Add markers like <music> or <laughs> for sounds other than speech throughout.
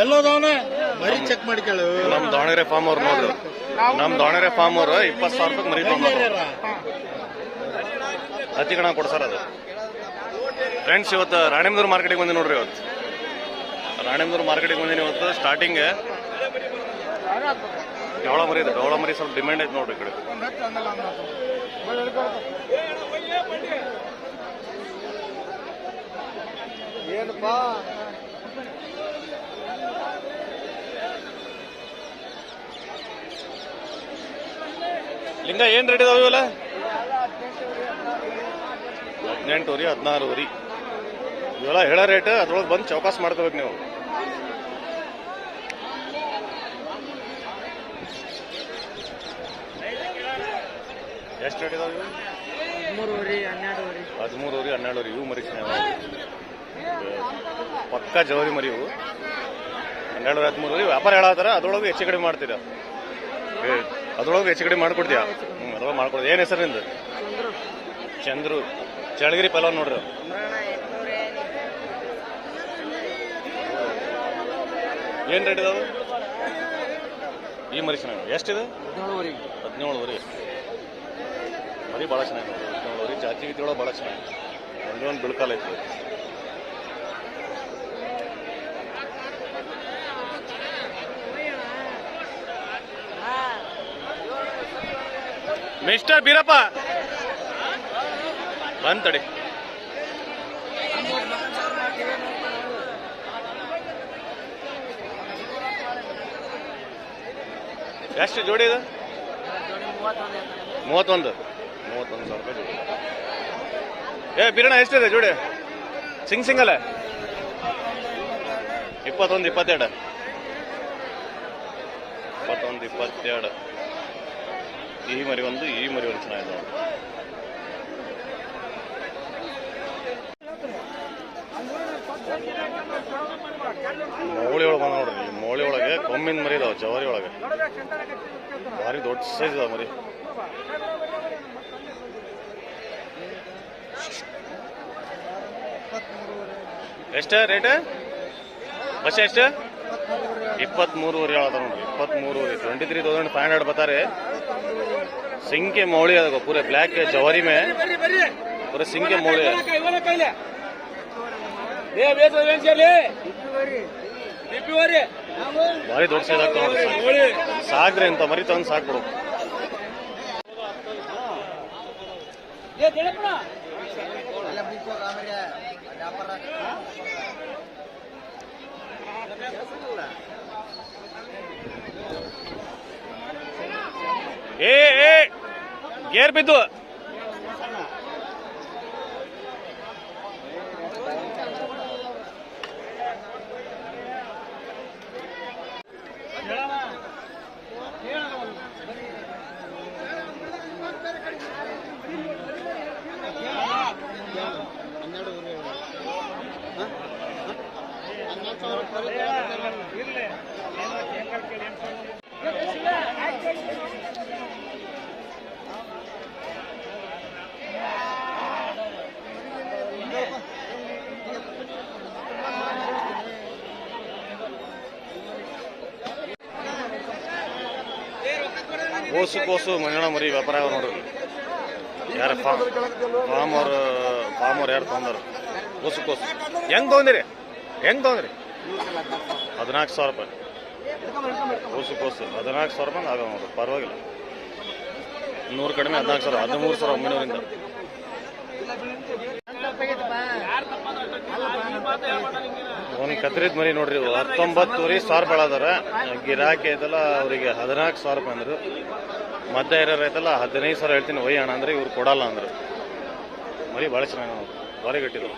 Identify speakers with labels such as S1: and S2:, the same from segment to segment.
S1: ಎಲ್ಲೋದವನ ಮರಿ ಚೆಕ್ ಮಾಡ್ಕೊಳ್ಳು
S2: ನಮ್ ದಾವಣಗೆರೆ ಫಾರ್ಮ್ ಅವ್ರು ನೋಡ್ರಿ ನಮ್ ದಾವಣಗೆರೆ ಫಾರ್ಮ್ ಅವ್ರು ಇಪ್ಪತ್ತು ಸಾವಿರ ರೂಪಾಯಿ ಮರಿ ತಗೊಂಡ್ರು ಅತಿ ಕಣ ಕೊಡ್ಸಾರ ಅದು. ಫ್ರೆಂಡ್ಸ್ ಇವತ್ತು ರಾಣಿಮದೂರು ಮಾರ್ಕೆಟಿಗೆ ಬಂದಿ ನೋಡ್ರಿ ಇವತ್ತು. ರಾಣಿಮದೂರು ಮಾರ್ಕೆಟಿಗೆ ಬಂದಿನಿ ಇವತ್ತು ಸ್ಟಾರ್ಟಿಂಗ್ ಡವಳ ಮರಿ ಇದೆ. ಡವಳ ಮರಿ ಸ್ವಲ್ಪ ಡಿಮ್ಯಾಂಡ್ ಐತೆ ನೋಡ್ರಿ ಈ ಕಡೆ.
S1: ಏನಪ್ಪಾ?
S2: ಲಿಂಗ ಏನ್ ರೇಟ್ ಇದಾವೆ ಇವೆಲ್ಲ? ಹದಿನೆಂಟು ರೀ ಹದಿನಾರು ರೀ ಇವೆಲ್ಲ ಹೇಳೋ ರೇಟ್ ಅದ್ರೊಳಗೆ ಬಂದು ಚೌಕಾಸ್ ಮಾಡ್ಕೋಬೇಕು ನೀವು. ಎಷ್ಟು ರೇಟ್ ಇದಾವೆ ಇವು?
S1: ಹದಿಮೂರುವರೆ ಹನ್ನೆರಡುವರೆ
S2: ಹದಿಮೂರು ರೀ ಹನ್ನೆರಡು ರೀ ಇವು ಮರಿ ಪಕ್ಕ ಜವರಿ ಮರಿ ಇವು. ಹನ್ನೆರಡು ಹದಿಮೂರು ರೀ ವ್ಯಾಪಾರ ಹೇಳತ್ತಾರ ಅದ್ರೊಳಗೆ ಹೆಚ್ಚು ಕಡಿಮೆ ಮಾಡ್ತೀರಾ? ಅದ್ರೊಳಗೆ ಹೆಚ್ಚು ಕಡಿಮೆ ಮಾಡ್ಕೊಡ್ತೀಯಾ? ಹ್ಞೂ ಅದ್ರೊಳಗೆ ಮಾಡ್ಕೊಡ್ತೀವಿ ಏನು ಹೆಸರು ನಿಂದು? ಚಂದ್ರು. ಚಳಗಿರಿ ಪಲಾವ್ ನೋಡ್ರಿ. ಏನು ರೇಟ್ ಇದಾವೆ? ಈ ಮರಿ ಚೆನ್ನಾಗಿ ಎಷ್ಟಿದೆ?
S1: ಹದಿನೇಳುವರೆ
S2: ಹದಿನೇಳು ವರಿ ಮರಿ ಭಾಳ ಚೆನ್ನಾಗಿ ಹದಿನೇಳು ವರಿ ಜಾತಿ ಗೀತಿ ಒಳಗೆ ಭಾಳ ಚೆನ್ನಾಗಿ ಒಂದೇ ಒಂದು ಬಿಳ್ಕಾಲ ಐತಿ. ಮಿಸ್ಟರ್ ಬೀರಪ್ಪ ಬಂದ್ ತಡಿ. ಎಷ್ಟು ಜೋಡಿ ಇದು? ಮೂವತ್ತೊಂದು. ಮೂವತ್ತೊಂದು ಸಾವಿರ ರೂಪಾಯಿ ಜೋಡಿ. ಏ ಬಿರಣ ಎಷ್ಟಿದೆ ಜೋಡಿ? ಸಿಂಗ್ ಸಿಂಗಲ್ ಇಪ್ಪತ್ತೊಂದು, ಇಪ್ಪತ್ತೆರಡು. ಇಪ್ಪತ್ತೊಂದು, ಇಪ್ಪತ್ತೆರಡು. ಈ ಮರಿ ಒಂದು, ಈ ಮರಿ ಒಂದು ಚೆನ್ನಾಗಿದೆ ಮೌಳಿ ಒಳಗೆ ಬಂದ ನೋಡ್ರಿ ಮೋಳಿ ಒಳಗೆ ಕೊಮ್ಮಿನ ಮರಿ ಇದಾವೆ, ಜವಾರಿ ಒಳಗೆ. ಭಾರಿ ದೊಡ್ಡ ಸೈಜ್ ಇದಾವೆ ಮರಿ. ಎಷ್ಟ ರೇಟ್ ಬಸ್ ಎಷ್ಟು? ಇಪ್ಪತ್ಮೂರುವರೆ ಹೇಳದ ನೋಡ್ರಿ, ಇಪ್ಪತ್ಮೂರುವರೆ. Twenty three thousand five hundred ಬತಾರೆ ಸಿಂಕೆ ಮೌಳಿ ಅದ ಪೂರೆ ಬ್ಲ್ಯಾಕ್ ಜವಾರಿ ಮೇ. ಪೂರೆ ಸಿಂಕೆ ಮೌಳಿ. ಭಾರಿ ದೊಡ್ಡ ಸೈಜ್ ಆಗ್ತಾವ ಸಾಕ್ರಿ ಅಂತ ಮರಿ ತಂದು ಸಾಕ್ಬಿಡು. ಏ ಏ ಗೇರ್ ಬಿದ್ದು ಕೋಸು ಕೋಸು ಮಂಜಣ ಮರಿ ವ್ಯಾಪಾರ ಆಗ ನೋಡ್ರಿ. ಯಾರ ಫಾರ್ಮ್ ಫಾರ್ಮ್ ಅವ್ರ ಫಾರ್ಮ್ ಅವ್ರು ಯಾರು ತೊಗೊಂಡಾರ? ಕೋಸು ಕೋಸು. ಹೆಂಗ್ ತೊಗೊಂದಿರಿ ಹೆಂಗ್ ತೊಂದ್ರಿ ಹದಿನಾಲ್ಕು ಸಾವಿರ ರೂಪಾಯಿ. ಕೋಸು ಕೋಸು, ಹದಿನಾಲ್ಕು ಸಾವಿರ ರೂಪಾಯಿ ಆಗ ನೋಡ್ರಿ, ಪರವಾಗಿಲ್ಲ. ನೂರು ಕಡಿಮೆ ಹದಿನಾಲ್ಕು ಸಾವಿರ, ಹದಿಮೂರು ಸಾವಿರ ಒಂಬೈನೂರಿಂದ ಒಂದು ಕತ್ರಿದ್ ಮರಿ ನೋಡ್ರಿ ಇವು. ಹತ್ತೊಂಬತ್ತುವರೆ ಸಾವಿರ ಬೆಳದಾರ ಗಿರಾಕಿ ಐತಲ್ಲ, ಅವರಿಗೆ ಹದಿನಾಲ್ಕು ಸಾವಿರ ರೂಪಾಯಿ ಅಂದ್ರು ಮಧ್ಯ ಇರೋರು ಐತಲ್ಲ, ಹದಿನೈದು ಸಾವಿರ ಹೇಳ್ತೀನಿ ಒಯ್ಯ ಅಣ್ಣ, ಅಂದ್ರೆ, ಇವ್ರು ಕೊಡಲ್ಲ ಅಂದ್ರು ಮರಿ ಭಾಳ ಚೆನ್ನಾಗಿ ನಾವು ಕಟ್ಟಿದ್ರು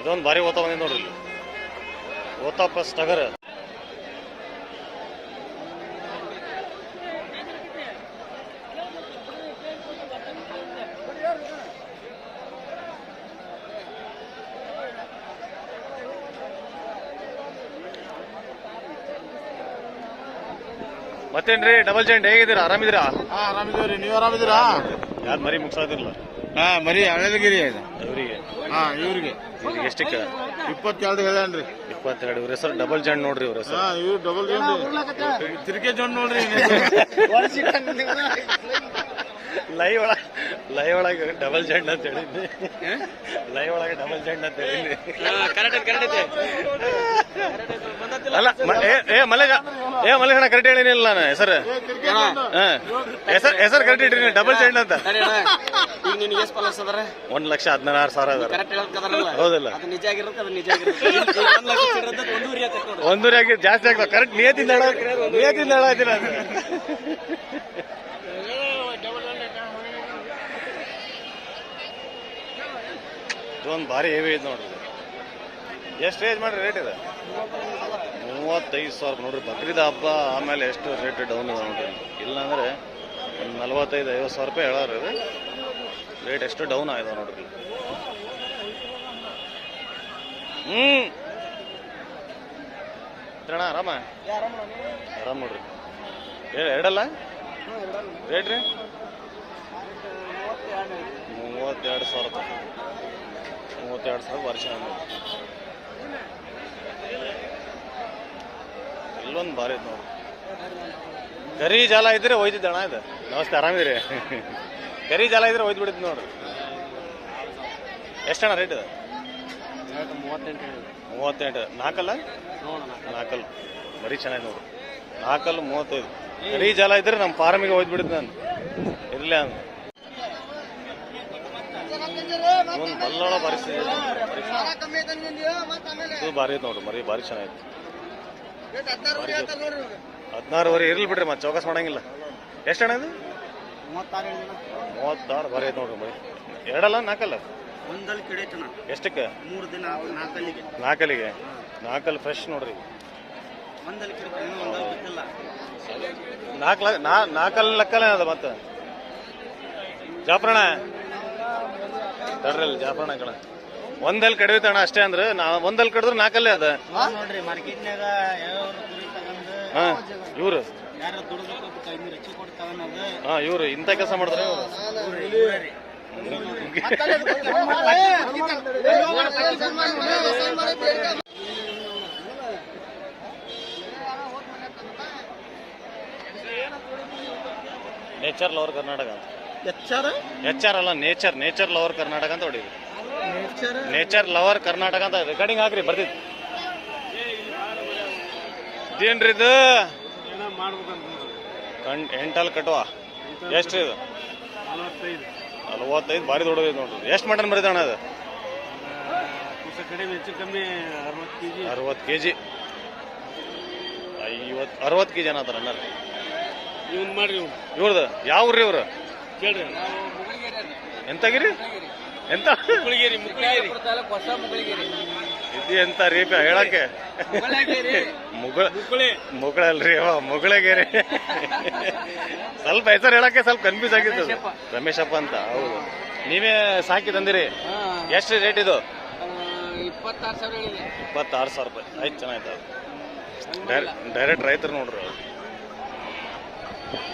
S2: ಇದೊಂದು ಭಾರಿ ಓದ್ತಾ ನೋಡ್ರಿ ಇಲ್ಲಿ. ಸ್ಟಗರ್ ಮತ್ತೇನ್ರಿ ಡಬಲ್ ಜೆಂಟ್ ಹೇಗಿದ್ದೀರಾ? ಆರಾಮಿದ್ದೀರಾ?
S1: ಹಾ ಆರಾಮಿದ್ದೀವ್ರಿ ನೀವು ಆರಾಮಿದ್ದೀರಾ?
S2: ಯಾರು ಮರಿ ಮುಗ್ಸೋದಿಲ್ಲ.
S1: ಹಾ ಮರಿ ಹಳದಗಿರಿ ಇದು.
S2: ಇವರಿಗೆ.
S1: ಹಾ ಇವ್ರಿಗೆ.
S2: ಇವ್ರಿಗೆ ಎಷ್ಟಕ್ಕೆ?
S1: ಇಪ್ಪತ್ತೆರಡು ಹೇಳನ್ರಿ
S2: ಇಪ್ಪತ್ತೆರಡು. ಇವ್ರ ಹೆಸರು ಡಬಲ್ ಜಂಟ್ ನೋಡ್ರಿ ಇವ್ರ ಹೆಸರು.
S1: ಹಾ ಇವ್ರು ಡಬಲ್ ತಿರ್ಕೆ ಜೊಂಡ್ ನೋಡ್ರಿ. <laughs>
S2: ಲೈವ್ ಒಳಗ. ಲೈವ್ ಒಳಗೆ ಡಬಲ್ ಜಂಡ್ ಅಂತ ಹೇಳಿದ್ನಿ. ಲೈವ್ ಒಳಗೆ ಡಬಲ್ ಜಂಡ್ ಅಂತ ಹೇಳಿದ್ನಿ. ಅಲ್ಲ ಮ- ಏ ಏ ಮಲೇಜ ಏ ಮಲೇಶಣ್ಣ ಕರೆಕ್ಟ್ ಹೇಳಿನಿಲ್ಲ ನಾನು ಹೆಸರು. ಹಾ ಹೆಸರು ಹೆಸರು ಕರೆಕ್ಟ್ ಇಟ್ಟಿನಿ ಡಬಲ್ ಜಂಡ್ ಅಂತ.
S3: ನಿನಗೆ ಎಷ್ಟು ಅದಾರ?
S2: ಒಂದ್ ಲಕ್ಷ ಹದಿನಾರು ಸಾವಿರ ಅದಾರ.
S3: ಕರೆಕ್ಟ್
S2: ಹೌದಲ್ಲ.
S3: ಅದು ನಿಜ ಆಗಿರುತ್ತೆ ಅದು ನಿಜ ಆಗಿರುತ್ತೆ ಒಂದ್
S2: ಒಂದೂರ ಆಗಿ ಜಾಸ್ತಿ ಆಗ್ತಾವ ಕರೆಕ್ಟ್ ನಿಯತಿಂದ ನಿಯತಿಂದ ಹೇಳತ್ತೀನಿ ಅದು ಇದೊಂದು ಭಾರಿ ಹೆವಿ ಐತೆ ನೋಡ್ರಿ ಎಷ್ಟು ಏಜ್ ಮಾಡಿರಿ ರೇಟ್ ಇದೆ? ಮೂವತ್ತೈದು ಸಾವಿರ ನೋಡ್ರಿ, ಬಕ್ರೀದ್ ಹಬ್ಬ ಆಮೇಲೆ ಎಷ್ಟು ರೇಟ್ ಡೌನ್ ಇದೆ ನೋಡ್ರಿ. ಇಲ್ಲಾಂದ್ರೆ ಒಂದು ನಲ್ವತ್ತೈದು, ಐವತ್ತು ಸಾವಿರ ರೂಪಾಯಿ ಹೇಳಾರ ರೇಟ್ ಎಷ್ಟು ಡೌನ್ ಆಗಿದೆ ನೋಡ್ರಿ. ಹ್ಞೂ ಅಣ್ಣ ಆರಾಮ? ಆರಾಮ ನೋಡ್ರಿ. ಎರಡಲ್ಲ? ರೇಟ್ ರೀ? ಮೂವತ್ತೆರಡು ಸಾವಿರ ರೂಪಾಯಿ. ಮೂವತ್ತೆರಡು ಸಾವಿರ ವರ್ಷ ಎಲ್ಲೊಂದು ಬಾರಿ ಐತೆ ನೋಡ್ರಿ ಕರಿ ಜಾಲ ಇದ್ರೆ ಒಯ್ದಿದ್ದೆ ಅಣ್ಣ ಇದು. ನಮಸ್ತೆ ಆರಾಮಿದ್ರಿ ಕರಿ ಜಾಲ ಇದ್ರೆ ಒಯ್ದು ಬಿಡಿದ್ ನೋಡ್ರಿ ಎಷ್ಟಣ್ಣ ರೇಟ್ ಇದು?
S3: ಮೂವತ್ತೆಂಟು.
S2: ನಾಲ್ಕಲ್ಲ? ನಾಲ್ಕಲ್ಲ. ಬರೀ ಚೆನ್ನಾಗಿ ನೋಡ್ರಿ ನಾಲ್ಕಲ್ಲು ಮೂವತ್ತೈದು. ಕರಿ ಜಾಲ ಇದ್ರೆ ನಮ್ಮ ಫಾರ್ಮಿಗೆ ಹೋಯ್ತು ಬಿಡಿದ್ ನಾನು. ಇರಲಿ ಬಲ್ಲೋಳ ಪರಿಸ್ಥಿತಿ ಇದು ಭಾರಿ ಐತೆ ನೋಡ್ರಿ ಮರಿ ಭಾರಿ ಚೆನ್ನಾಗೈತೆ. ಹದಿನಾರುವರೆ ಇರ್ಲಿ ಬಿಡ್ರಿ ಮತ್ತೆ ಚೌಕಾಸ್ ಮಾಡಂಗಿಲ್ಲ. ಎಷ್ಟು ಅಣ್ಣ ಇದು?
S3: ಮೂವತ್ತಾರು
S2: ಭಾರಿ ಐತೆ ನೋಡ್ರಿ ಮರಿ. ಎರಡಲ್ಲ ನಾಲ್ಕಲ್ಲ?
S3: ಒಂದಲ್ಲಿ ಕಿಡೈತನ
S2: ಎಷ್ಟಕ್ಕೆ?
S3: ಮೂರು ದಿನ ನಾಲ್ಕಲ್ಲಿಗೆ.
S2: ನಾಲ್ಕಲ್ಲಿಗೆ? ನಾಲ್ಕಲ್ಲಿ ಫ್ರೆಶ್ ನೋಡ್ರಿ.
S3: ಒಂದಲ್ಲಿ ಕಿಡೈತೆ ಒಂದಲ್ಲಿ ಬಿಟ್ಟಿಲ್ಲ.
S2: ನಾಲ್ಕು ಲ ನಾ ನಾಲ್ಕಲ್ಲಿ ಲೆಕ್ಕಲ್ಲ ಅದ ಮತ್ತೆ? ಜಾಪರಣ? ತಡ್ರಲ್ಲಿ ಜಾಪರಣ ಕಣ ಒಂದಲ್ಲಿ ಕಡಿತಣ್ಣ ಅಷ್ಟೇ ಅಂದ್ರೆ ನಾ ಒಂದಲ್ಲಿ ಕಡಿದ್ರೆ ನಾಲ್ಕಲ್ಲೇ ಅದ.
S3: ನೋಡ್ರಿ ಮಾರ್ಕೆಟ್ನಾಗ ಯಾವ ಕುರಿ ತಗೊಂಡು
S2: ಹಾ ಇವ್ರು.
S3: ಯಾರು ದುಡಿದು ಐನೂರು ಹೆಚ್ಚು ಕೊಟ್ಟು ತಗೊಂಡದು
S2: ಹಾ ಇವ್ರು ಇಂಥ ಕೆಲಸ ಮಾಡಿದ್ರೆ ನೇಚರ್ ಲವರ್ ಕರ್ನಾಟಕ
S3: ಎಚ್ಚಾರ
S2: ಎಚ್ಆರ್ ಅಲ್ಲ ನೇಚರ್ ನೇಚರ್ ಲವರ್ ಕರ್ನಾಟಕ ಅಂತ ಹೊಡಿದ್ರು
S3: ನೇಚರ್?
S2: ನೇಚರ್ ಲವರ್ ಕರ್ನಾಟಕ ಅಂತ ರೆಕಾರ್ಡಿಂಗ್ ಹಾಕ್ರಿ ಬರ್ತಿತ್ತು ಇದೇನ್ರಿ ಇದು? ಕಣ್ ಎಂಟಲ್ ಕಟ್ಟುವ ಎಷ್ಟು ಇದು? ನಲವತ್ತೈದು ಬಾರಿ ದೊಡ್ಡದೈದು ನೋಡ್ರಿ. ಎಷ್ಟು ಮಟನ್ ಬರೀತ ಅಣ್ಣ ಅದು
S3: ಕಡಿಮೆ ಹೆಚ್ಚು ಕಮ್ಮಿ ಅರವತ್ತು ಕೆ ಜಿ
S2: ಅರವತ್ತು ಕೆಜಿ ಐವತ್ತು ಅರವತ್ತು ಕೆ ಜಿ ಅನ್ನತ್ತಾರ ಅಣ್ಣ ಇವ್ರದ್ದು ಯಾವ ಊರ್ರಿ ಇವ್ರು?
S3: ಕೇಳ್ರಿ.
S2: ಎಂತಾಗಿರಿ? ಎಂತ?
S3: ಮುಗುಳಿಗೇರಿ ಮುಗುಳಿಗೇರಿ ಹೊಸ ಮುಗುಳಿಗೇರಿ
S2: ಇದು ಎಂತ ರೀ ಹೇಳಕ್ಕೆ? ಮುಗಳ
S3: ಮುಗುಳಿ
S2: ಮುಗಳಲ್ರಿ ಅವ ಮುಗಳಗೇರಿ. ಸ್ವಲ್ಪ ಹೆಸರು ಹೇಳಕ್ಕೆ ಸ್ವಲ್ಪ ಕನ್ಫ್ಯೂಸ್ ಆಗಿತ್ತು ರಮೇಶಪ್ಪ. ಅಂತ ಹೌದು. ನೀವೇ ಸಾಕಿ ತಂದಿರಿ. ಎಷ್ಟು ರೇಟ್ ಇದು?
S3: ಇಪ್ಪತ್ತಾರು ಸಾವಿರ ಹೇಳಿದೆ.
S2: ಇಪ್ಪತ್ತಾರು ಸಾವಿರ ರೂಪಾಯಿ. ಆಯ್ತು ಚೆನ್ನಾಯ್ತು. ಡೈರೆಕ್ಟ್ ರೈತರು ನೋಡ್ರಿ ಅವ್ರು.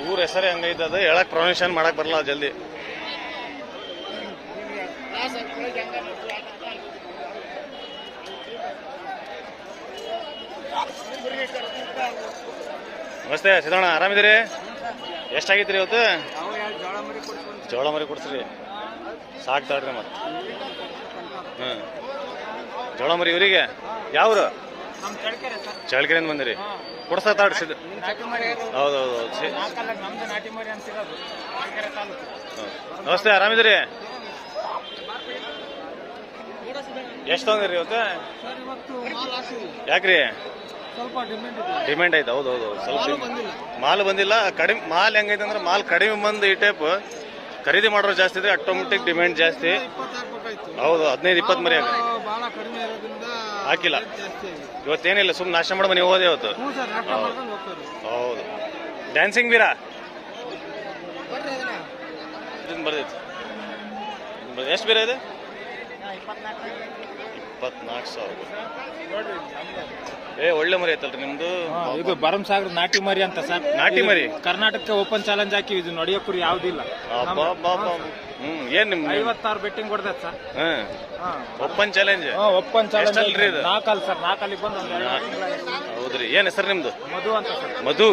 S2: ಊರ ಹೆಸರೇ ಹಂಗೈತೆ ಅದು ಹೇಳಕ್ ಪ್ರೊನೌನ್ಸಿಯನ್ ಮಾಡಕ್ ಬರಲ್ಲ ಜಲ್ದಿ. ನಮಸ್ತೆ, ಸಿದ್ದಣ್ಣ, ಆರಾಮಿದ್ದೀರಿ? ಎಷ್ಟಾಗಿತ್ರಿ ಇವತ್ತು?
S3: ಅವು ಎರಡು ಜೋಳ ಮರಿ
S2: ಕೊಡ್ಸ್ರಿ ಸಾಕ್ತಾಳ್ರಿ ಮತ್ತೆ. ಹ್ಞೂ ಜೋಳ ಮರಿ ಇವರಿಗೆ ಯಾವ್ರು? ಚಳ್ಳಕೆರೆಯಿಂದ ಬಂದಿರಿ? ಕೊಡ್ಸಾ ತಾಡ್ರಿ ಸಿದ್ದ
S3: ನಿಮ್ಮ ನಾಟಿ ಮರಿ
S2: ಹೌದೌದು ನಮಸ್ತೆ ಆರಾಮಿದ್ರಿ ಎಷ್ಟು ತಗೊಂಡಿರಿ ಇವತ್ತು? ಯಾಕ್ರಿ?
S3: ಸ್ವಲ್ಪ ಡಿಮ್ಯಾಂಡ್
S2: ಐತೆ ಹೌದು ಹೌದು ಸ್ವಲ್ಪ
S3: ಮಾಲು ಬಂದಿಲ್ಲ.
S2: ಕಡಿಮೆ ಮಾಲ್ ಹೆಂಗೈತೆ ಅಂದ್ರೆ ಮಾಲ್ ಕಡಿಮೆ ಬಂದು ಈ ಟೈಪ್ ಖರೀದಿ ಮಾಡೋರು ಜಾಸ್ತಿ ಇದ್ರೆ ಆಟೋಮೆಟಿಕ್ ಡಿಮ್ಯಾಂಡ್ ಜಾಸ್ತಿ. ಹೌದು ಹದಿನೈದು ಇಪ್ಪತ್ತು ಮರಿ
S3: ಆಗ
S2: ಹಾಕಿಲ್ಲ. ಇವತ್ತೇನಿಲ್ಲ ಸುಮ್ಮನೆ ನಾಶ ಮಾಡಿ ಮನೆ ಹೋದೆ ಇವತ್ತು. ಹೌದು. ಡ್ಯಾನ್ಸಿಂಗ್ ಬೀರಾ ಇದನ್ನ ಬರ್ದೈತಿ ಎಷ್ಟು ಬೀರ ಇದೆ?
S3: ಇಪ್ಪತ್ನಾಲ್ಕು
S2: ಸಾವಿರ. ಏ ಒಳ್ಳೆ ಮರಿ ಐತಲ್ರಿ ನಿಮ್ದು.
S4: ಇದು ಸಾಗರ್ ನಾಟಿ ಮರಿ ಅಂತ ಸರ್.
S2: ನಾಟಿ ಮರಿ?
S4: ಕರ್ನಾಟಕ ಕರ್ನಾಟಕಕ್ಕೆ ಓಪನ್ ಚಾಲೆಂಜ್ ಹಾಕಿ ಇದು ನಡೆಯೋ ಕುರಿ ಯಾವ್ದಿಲ್ಲ
S2: ಅಬ್ಬಬ್ಬಬ್ಬ. ಹ್ಮ್ ಏನ್ ನಿಮ್
S4: ಐವತ್ತಾರು ಬೆಟ್ಟಿಂಗ್ ಹೊಡೆದತ್ ಸರ್
S2: ಹ್ಮ್. ಒಪ್ಪನ್ ಚಾಲೆಂಜ್
S4: ಓಪನ್ ಚಾಲೆಂಜ್
S2: ಎಷ್ಟಲ್ರಿ ಇದು?
S4: ನಾಲ್ಕಲ್ ಸರ್ ನಾಲ್ಕಲ್ಲಿಗೆ ಬಂದು ಒಂದು ಎರಡು.
S2: ಹೌದ್ರಿ. ಏನ್ ಹೆಸರು ನಿಮ್ದು?
S4: ಮಧು ಅಂತ ಸರ್
S2: ಮಧು.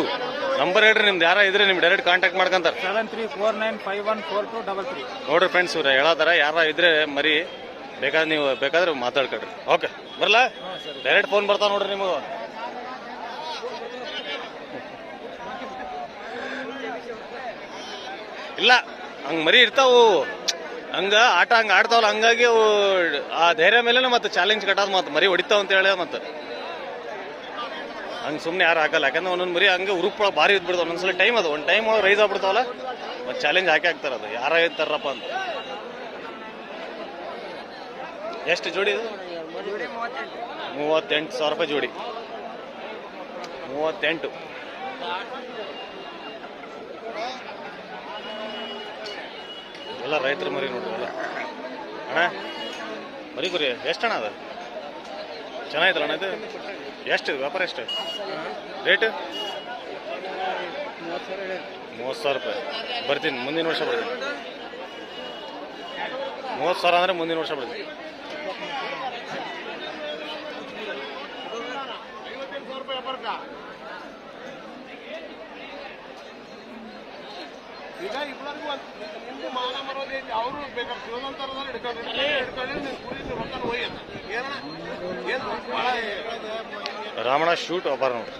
S2: ನಂಬರ್ ಹೇಳ್ರಿ ನಿಮ್ದು ಯಾರ ಇದ್ರೆ ನಿಮ್ direct contact ಮಾಡ್ಕಂತಾರ.
S4: Seven three four nine five one four two double three
S2: ನೋಡ್ರಿ ಫ್ರೆಂಡ್ಸ್ ಇವ್ರ ಹೇಳಾದಾರ ಯಾರ ಇದ್ರೆ ಮರಿ. ಬೇಕಾದ್ರೆ ನೀವು ಬೇಕಾದ್ರೆ ಮಾತಾಡ್ಕೊಡ್ರಿ ಓಕೆ ಬರಲ್ಲ ಡೈರೆಕ್ಟ್ ಫೋನ್ ಬರ್ತಾವ ನೋಡ್ರಿ ನಿಮಗೆ. ಇಲ್ಲ. ಹಂಗ್ ಮರಿ ಇರ್ತಾವು. ಹಂಗ ಆಟ ಹಂಗ ಆಡ್ತಾವಲ್ಲ, ಹಂಗಾಗಿ ಅವು ಆ ಧೈರ್ಯ ಮೇಲೆ ಮತ್ತೆ ಚಾಲೆಂಜ್ ಕಟ್ಟೋದು ಮತ್ತೆ ಮರಿ ಹೊಡಿತಾವ ಅಂತ ಹೇಳಿ ಮತ್ತೆ. ಹಂಗೆ ಸುಮ್ಮನೆ ಯಾರು ಹಾಕಲ್ಲ. ಯಾಕಂದ್ರೆ ಒಂದೊಂದು ಮರಿ ಹಂಗೆ ಉರುಪಳ ಭಾರಿ ಇದ್ಬಿಡ್ತಾವ. ಒಂದೊಂದ್ಸಲ ಟೈಮ್ ಅದು, ಒಂದು ಟೈಮ್ ಒಳಗೆ ರೈಸ್ ಆಗ್ಬಿಡ್ತಾವಲ್ಲ, ಮತ್ತೆ ಚಾಲೆಂಜ್ ಹಾಕಿ ಹಾಕ್ತಾರ ಅದು. ಯಾರ ಇರ್ತಾರಪ್ಪ ಅಂತ. ಎಷ್ಟು ಜೋಡಿ ಇದು? ಮೂವತ್ತೆಂಟು ಸಾವಿರ ರೂಪಾಯಿ ಜೋಡಿ. ಮೂವತ್ತೆಂಟು. ಎಲ್ಲ ರೈತರ ಮರಿ ನೋಡ್ರಿ ಅಣ್ಣ, ಮರಿ ಕುರಿ ಎಷ್ಟು ಅಣ್ಣ ಅದು ಅಣ್ಣ ಇದು? ಎಷ್ಟು? ವ್ಯಾಪಾರ ಎಷ್ಟು? ರೇಟ್ ಮೂವತ್ತು ಸಾವಿರ ರೂಪಾಯಿ. ಬರ್ತೀನಿ, ಮುಂದಿನ ವರ್ಷ ಬರ್ತೀನಿ. ಮೂವತ್ತು ಸಾವಿರ ಅಂದರೆ ಮುಂದಿನ ವರ್ಷ ಬರ್ತೀನಿ.
S3: ಈಗ ಇಬ್ಬರಿಗೂ ನಿಮ್ದು ಮಾನ ಮರೋದೈತಿ ಅವರು ಶಿವನಂತರದಲ್ಲಿ
S2: ಶೂಟ್ ಒಬ್ಬರ ನೋಡಿ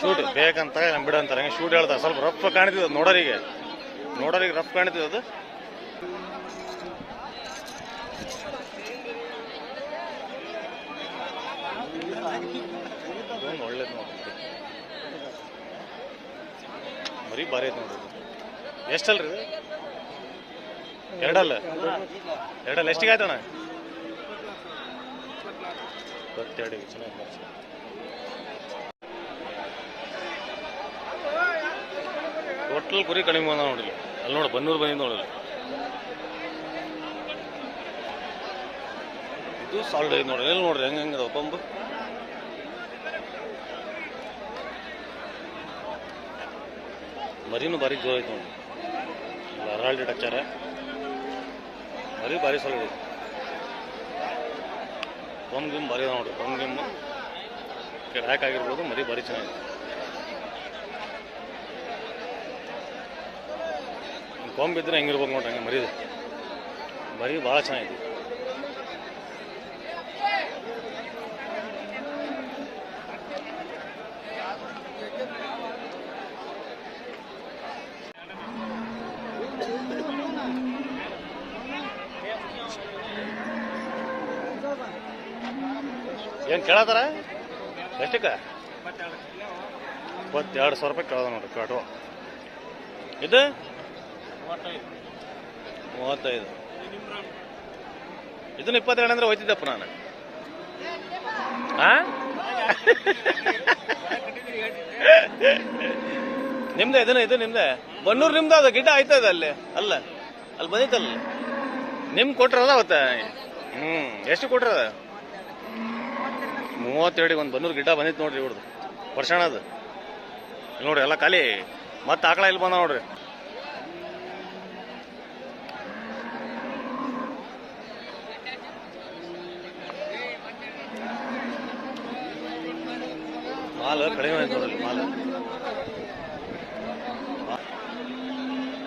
S2: ಶೂಟ್ ಬೇಕಂತ ನಮ್ ಬಿಡಂತಾರೆ ಹಂಗೆ ಶೂಟ್ ಹೇಳ್ತಾರೆ. ಸ್ವಲ್ಪ ರಫ್ ಕಾಣ್ತಿದ್ ಅದು ನೋಡೋರಿಗೆ. ನೋಡೋರಿಗೆ ರಫ್ ಕಾಣ್ತಿದ್ ಅದು. ಒಳ್ಳೇದು ನೋಡಿ. ಮರಿ ಭಾರಿ ಐತೆ ನೋಡ್ರಿ. ಎಷ್ಟಲ್ರಿ ಎರಡಲ್ಲ? ಎರಡಲ್ಲ. ಎಷ್ಟಿಗೆ ಆಯ್ತಣ್ಣ ಇಪ್ಪತ್ತೆರಡು ಚೆನ್ನಾಗಿ. ಟೋಟಲ್ ಕುರಿ ಕಡಿಮೆ ಬಂದ ನೋಡಿ ಅಲ್ಲಿ ನೋಡಿ, ಬನ್ನೂರು ಬಂದಿದ್ದು ನೋಡ್ರಿ ಇದು ಸಾಲ್ಡ್ ಐದು ನೋಡಿ. ಎಲ್ಲಿ ನೋಡ್ರಿ? ಹೆಂಗೆ ಹೆಂಗೆ ಮರಿನೂ ಭಾರಿ ಜೋರ್ ಐತೆ ನೋಡಿ ಡೇಟ್ ಹಚ್ಚಾರ. ಮರಿ ಭಾರಿ ಐತೆ ಕೊಂಬ್ ಗಿಮ್ ಭಾರಿ ಅದಾವ ನೋಡ್ರಿ. ಕೊಂಬ್ ಗಿಮ್ ರ್ಯಾಕ್ ಆಗಿರ್ಬೋದು, ಮರಿ ಭಾರಿ ಚೆನ್ನಾಗಿದೆ. ಕೊಂಬಿದ್ರೆ ಹೆಂಗಿರ್ಬೇಕು ನೋಡ್ರಿ ಹಂಗೆ ಮರಿದು. ಮರಿ ಭಾಳ ಚೆನ್ನಾಗಿದೆ. ಏನು ಕೇಳತ್ತಾರ ಎಷ್ಟಕ್ಕೆ? ಇಪ್ಪತ್ತೆರಡು ಸಾವಿರ ರೂಪಾಯಿ ಕೇಳೋದ ನೋಡ್ರಿ ಕಾಟು ಇದು? ಮೂವತ್ತೈದು. ಇದನ್ನ ಇಪ್ಪತ್ತೆರಡು ಅಂದ್ರೆ ಹೋಯ್ತಿದ್ದಪ್ಪ ನಾನು. ಹಾ ನಿಮ್ದೆ, ಇದನ್ನ, ಇದು ನಿಮ್ದೆ? ಬನ್ನೂರು ನಿಮ್ದು ಅದು ಆಯ್ತಾ ಇದೆ ಅಲ್ಲಿ? ಅಲ್ಲ, ಅಲ್ಲಿ ಬಂದಿತ್ತಲ್ಲ? ನಿಮ್ಗೆ ಕೊಟ್ರದ ಅವತ್ತ? ಹ್ಞೂ ಎಷ್ಟು ಕೊಟ್ರದ? ಮೂವತ್ತೆರಡಿಗೆ ಒಂದು ಬನ್ನೂರು ಗಿಡ ಬಂದಿತ್ತು ನೋಡ್ರಿ ಇವ್ರದ್ದು ವರ್ಷಣ ಅದು. ನೋಡ್ರಿ ಎಲ್ಲ ಖಾಲಿ. ಮತ್ತೆ ಆಕಳ ಇಲ್ಲಿ ಬಂದ ನೋಡ್ರಿ? ಮಾಲ್ ಕಡಿಮೆ ಆಯ್ತು ನೋಡ್ರಿ ಮಾಲ್.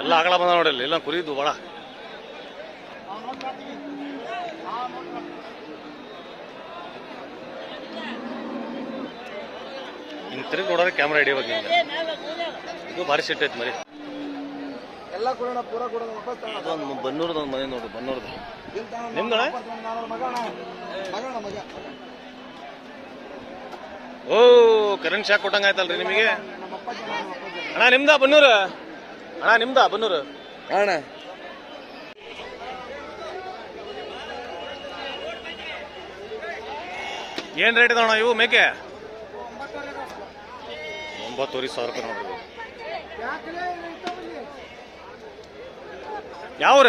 S2: ಎಲ್ಲ ಆಕಳ ಬಂದ ನೋಡ್ರಿ ಇಲ್ಲಿ ಇಲ್ಲ ಕುರಿದು ಭಾಳ ಹಿಂಗೆ ತಿರುಗಿ ನೋಡೋದ್ರೆ ಕ್ಯಾಮ್ರಾ ಹಿಡಿಬೇಕು ಹಿಂಗೆ ಇದು ಭಾರಿ ಸೆಟ್ ಐತೆ ಮರಿ.
S3: ಎಲ್ಲ ಕೊಡೋಣ ಪೂರ ಕೊಡೋಣ ವಾಪಸ್ ತಗೋಣ.
S2: ಅದೊಂದು ಬನ್ನೂರದ ಒಂದು ಮನೆ ನೋಡ್ರಿ ಬನ್ನೂರದ.
S3: ಮಗ.
S2: ಓ ಕರೆಂಟ್ ಶಾಕ್ ಕೊಟ್ಟಂಗ ಆಯ್ತಲ್ರಿ ನಿಮಗೆ?
S3: ನಿಮ್ದ ಅಣ್ಣ
S2: ನಿಮ್ದಾ ಬನ್ನೂರು? ಅಣ್ಣ ನಿಮ್ದ ಬನ್ನೂರು?
S3: ಅಣ್ಣ.
S2: ಏನ್ ರೇಟ್ ಇದಾವಣ್ಣ ಇವು ಮೇಕೆ? ಒಂಬತ್ತುವರೆ ಸಾವಿರ ರೂಪಾಯಿ ನೋಡ್ರಿ. ಯಾವ್ರ?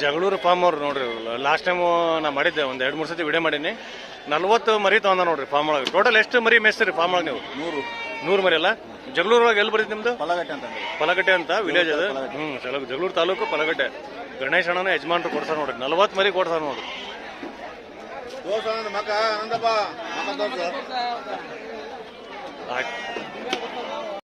S2: ಜಗಳೂರು ಫಾರ್ಮ್ ಅವ್ರು ನೋಡ್ರಿ ಲಾಸ್ಟ್ ಟೈಮು ನಾ ಮಾಡಿದ್ದೆ ಒಂದು ಎರಡು ಮೂರು ಸತಿ ವಿಡಿಯೋ ಮಾಡೀನಿ. ನಲ್ವತ್ತು ಮರಿ ತಗೊಂಡ ನೋಡ್ರಿ ಫಾರ್ಮ್ ಒಳಗೆ. ಟೋಟಲ್ ಎಷ್ಟು ಮರಿ ಮೇಯಿಸ್ತೀರಿ ಫಾರ್ಮ್ ಒಳಗೆ ನೀವು?
S1: ನೂರು.
S2: ನೂರು ಮರಿ ಅಲ್ಲ? ಜಗಳೂರೊಳಗೆ ಎಲ್ಲಿ ಬರ್ತೈತಿ ನಿಮ್ದು?
S1: ಪಲಗಟ್ಟೆ ಅಂತ
S2: ಪಲಗಟ್ಟೆ ಅಂತ ವಿಲೇಜ್ ಅದು? ಹ್ಞೂ ಜಗಳೂರು ತಾಲೂಕು ಪಲಗಟ್ಟೆ ಗಣೇಶ ಅಣ್ಣನ ಯಜಮಾನ್ರು ಕೊಡ್ತಾರ ನೋಡ್ರಿ ನಲವತ್ ಮರಿ ಕೊಡ್ತಾರ ನೋಡ್ರಿ.
S1: ಮಕ ಆನಂದಪ್ಪ.